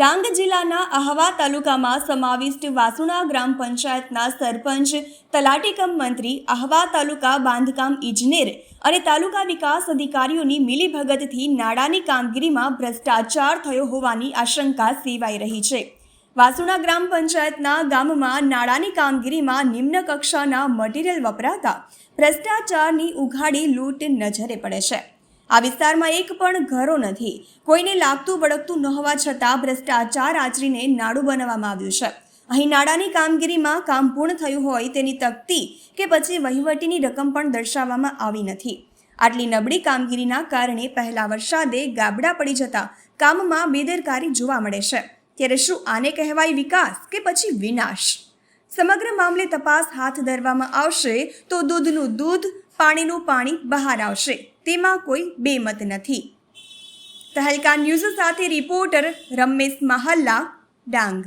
ડાંગ જિલ્લાના આહવા તાલુકામાં સમાવિષ્ટ વાસુણા ગ્રામ પંચાયતના સરપંચ, તલાટીકમ મંત્રી આહવા તાલુકા બાંધકામ ઇજનેર અને તાલુકા વિકાસ અધિકારીઓની મિલીભગતથી નાણાંની કામગીરીમાં ભ્રષ્ટાચાર થયો હોવાની આશંકા સેવાઈ રહી છે. વાસુણા ગ્રામ પંચાયતના ગામમાં નાણાંની કામગીરીમાં નિમ્ન કક્ષાના મટીરીયલ વપરાતા ભ્રષ્ટાચારની ઉઘાડી લૂંટ નજરે પડે છે. આ વિસ્તારમાં એક પણ ઘરો નથી. કોઈને લાગતું વળગતું ન હોવા છતાં ભ્રષ્ટાચાર આચરીને નાડું બનાવવામાં આવ્યું છે. અહીં નાડાની કામગીરીમાં કામ પૂર્ણ થયું હોય તેની તકતી કે પછી વહીવટીની રકમ પણ દર્શાવવામાં આવી નથી. આટલી નબળી કામગીરીના કારણે પહેલા વરસાદે ગાબડા પડી જતા કામમાં બેદરકારી જોવા મળે છે. ત્યારે શું આને કહેવાય વિકાસ કે પછી વિનાશ? સમગ્ર મામલે તપાસ હાથ ધરવામાં આવશે તો દૂધનું દૂધ પાણીનું પાણી બહાર આવશે. તેમાં કોઈ બેમત નથી. તહેલકા ન્યૂઝ સાથે રિપોર્ટર રમેશ મહલ્લા ડાંગ.